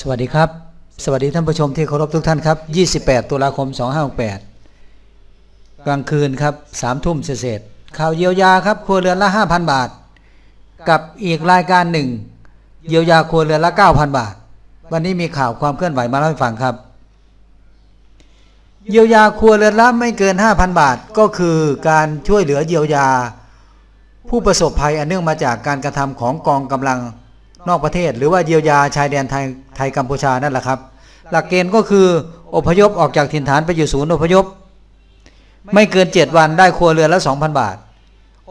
สวัสดีครับ สวัสดีท่านผู้ชมที่เคารพทุกท่านครับ 28 ตุลาคม 2568 กลางคืนครับ3ทุ่มเศษข่าวเยียวยาครับครัวเรือนละ 5,000 บาท กับอีกรายการหนึ่ง เยียวยาครัวเรือนละ 9,000 บาท วันนี้มีข่าวความเคลื่อนไหวมาเล่าให้ฟังครับ เยียวยาครัวเรือนละไม่เกิน 5,000 บาท ก็คือการช่วยเหลือเยียวยา ผู้ประสบภัยอันเนื่องมาจากการกระทำของกองกำลัง นอกประเทศ หรือว่าเยียวยาชายแดนไทยไทยกัมพูชานั่นแหละครับ หลักเกณฑ์ก็คืออพยพออกจากถิ่นฐานไปอยู่ศูนย์อพยพ ไม่เกิน 7 วันได้ครัวเรือนละ 2,000 บาท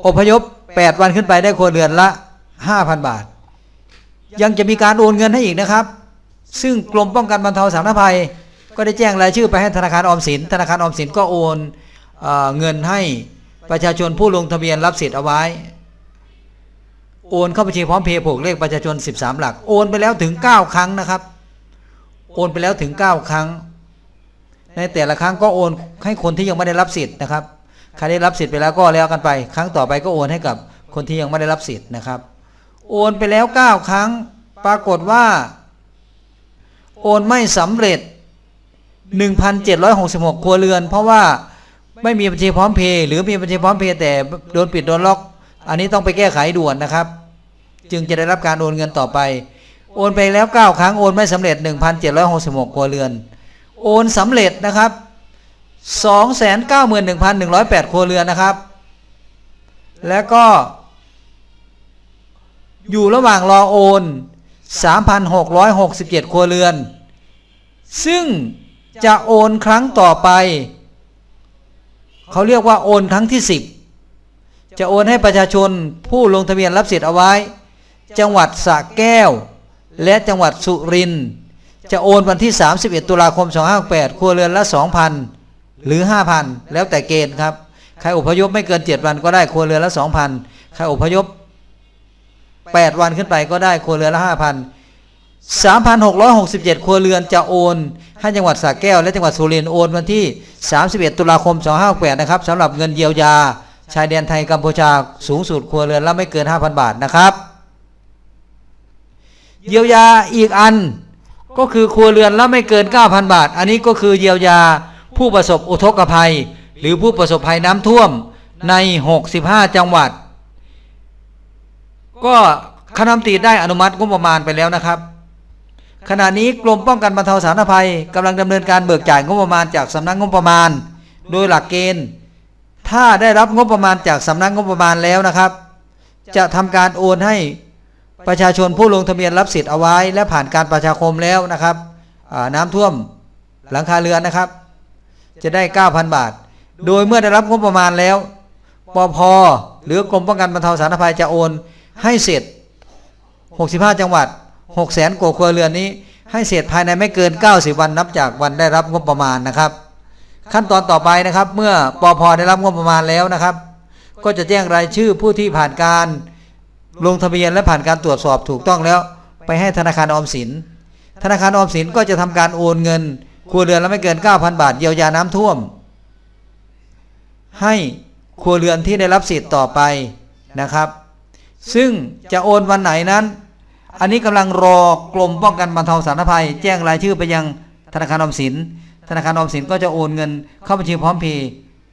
อพยพ 8 วันขึ้นไปได้ครัวเรือนละ 5,000 บาท ยังจะมีการโอนเงินให้อีกนะครับ ซึ่งกรมป้องกันบรรเทาสาธารณภัย ก็ได้แจ้งรายชื่อไปให้ธนาคารออมสิน ธนาคารออมสินก็โอนเอเงินให้ประชาชนผู้ลงทะเบียนรับสิทธิ์เอาไว้ โอนเข้าบัญชีพร้อมเพย์ผูกเลขประชาชน 13 หลัก โอนไปแล้วถึง 9 ครั้งนะครับ โอนไปแล้วถึง 9 ครั้ง ในแต่ละครั้งก็โอนให้คนที่ยังไม่ได้รับสิทธิ์นะครับใครได้รับสิทธิ์ไปแล้วก็แล้วกันไป ครั้งต่อไปก็โอนให้กับคนที่ยังไม่ได้รับสิทธิ์นะครับ โอนไปแล้ว 9 ครั้ง ปรากฏว่า โอนไม่สำเร็จ 1,766 ครัวเรือน เพราะว่าไม่มีบัญชีพร้อมเพย์หรือมีบัญชีพร้อมเพย์แต่โดนปิดโดนล็อก อันนี้ต้องไปแก้ไขด่วนนะครับ จึงจะได้รับการโอนเงินต่อไป โอนไปแล้ว 9 ครั้งโอนไม่สำเร็จ 1,766ครัวเรือน โอนสำเร็จนะครับ 291,108ครัวเรือนนะครับ แล้วก็ อยู่ระหว่างรอโอน 3,667ครัวเรือน ซึ่งจะโอนครั้งต่อไป เขาเรียกว่าโอนครั้งที่ 10 จะโอนให้ประชาชนผู้ลงทะเบียนรับสิทธิ์เอาไว้ จังหวัดสระแก้ว และจังหวัดสุรินทร์จะโอนวันที่ 31 ตุลาคม 2568ครัวเรือนละ 2,000 หรือ 5,000 แล้วแต่เกณฑ์ครับ ใครอพยพไม่เกิน 7 วันก็ได้ครัวเรือนละ 2,000 ใครอพยพ 8 วันขึ้นไปก็ได้ครัวเรือนละ 5,000 3,667 ครัวเรือนจะโอนให้จังหวัดสระแก้ว และจังหวัดสุรินทร์โอนวันที่ 31 ตุลาคม 2568 นะครับสำหรับเงินเยียวยา ชายแดนไทยกัมพูชาสูงสุดครัวเรือนละไม่เกิน 5,000 บาทนะครับ เยียวยาอีกอันก็คือครัวเรือนละไม่เกิน 9,000 บาท อันนี้ก็คือเยียวยาผู้ประสบอุทกภัย หรือผู้ประสบภัยน้ำท่วมใน 65 จังหวัด ก็คณะตีได้อนุมัติงบประมาณไปแล้วนะครับ ขณะนี้กรมป้องกันบรรเทาสาธารณภัยกำลังดำเนินการเบิกจ่ายงบประมาณจากสำนักงบประมาณ โดยหลักเกณฑ์ ถ้าได้รับงบประมาณจากสำนักงบประมาณแล้วนะครับ จะทำการโอนให้ประชาชนผู้ลงทะเบียนรับสิทธิ์เอาไว้ และผ่านการประชาคมแล้วนะครับน้ำท่วมหลังคาเรือนนะครับ จะได้ 9,000 บาท โดยเมื่อได้รับงบประมาณแล้วปพหรือกรมป้องกันบรรเทาสาธารณภัยจะโอนให้เสร็จ 65 จังหวัด6แสนกว่าครัวเรือนนี้ ให้เสร็จภายในไม่เกิน 90 วันนับจากวันได้รับงบประมาณนะครับ ขั้นตอนต่อไปนะครับ เมื่อปอพได้รับงบประมาณแล้วนะครับ ก็จะแจ้งรายชื่อผู้ที่ผ่านการลงทะเบียนและผ่านการตรวจสอบถูกต้องแล้ว ไปให้ธนาคารออมสิน ธนาคารออมสินก็จะทำการโอนเงินครัวเรือนละไม่เกิน 9,000 บาทเยียวยาน้ำท่วม ให้ครัวเรือนที่ได้รับสิทธิ์ต่อไปนะครับ ซึ่งจะโอนวันไหนนั้น อันนี้กำลังรอกรมป้องกันบรรเทาสาธารณภัย แจ้งรายชื่อไปยังธนาคารออมสิน ธนาคารออมสินก็จะโอนเงินเข้าบัญชีพร้อมเพย์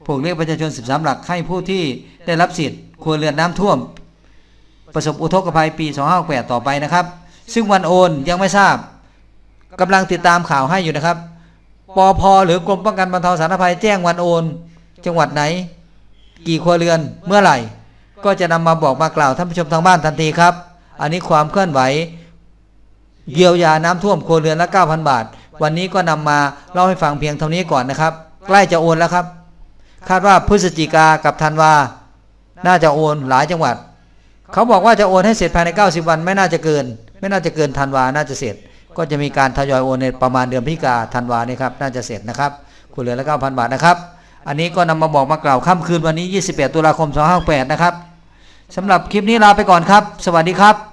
ผูกเลขประชาชน 13 หลักให้ผู้ที่ได้รับสิทธิ์ครัวเรือนน้ำท่วม ประสบอุทกภัยปี 2568ต่อไปนะครับ ซึ่งวันโอนยังไม่ทราบกำลังติดตามข่าวให้อยู่นะครับปอพหรือกรมป้องกันบรรเทาสาธารณภัยแจ้งวันโอน จังหวัดไหน กี่ครัวเรือนเมื่อไหร่ ก็จะนำมาบอกมากล่าวท่านผู้ชมทางบ้านทันทีครับ อันนี้ความเคลื่อนไหวเยียวยาน้ำท่วมครัวเรือนละ9,000 บาท วันนี้ก็นำมาเล่าให้ฟังเพียงเท่านี้ก่อนนะครับ ใกล้จะโอนแล้วครับ คาดว่าพฤศจิกากับธันวา น่าจะโอนหลายจังหวัด เขาบอกว่าจะโอนให้เสร็จภายใน 90 วันไม่น่าจะเกิน ไม่น่าจะเกินธันวา น่าจะเสร็จ ก็จะมีการทยอยโอนในประมาณเดือนพฤศจิกาธันวานี่ครับน่าจะเสร็จนะครับครัวเรือละ9,000 บาทนะครับ อันนี้ก็นำมาบอกมากล่าวค่ำคืนวันนี้28ตุลาคม 2568 นะครับสำหรับคลิปนี้ลาไปก่อนครับ สวัสดีครับ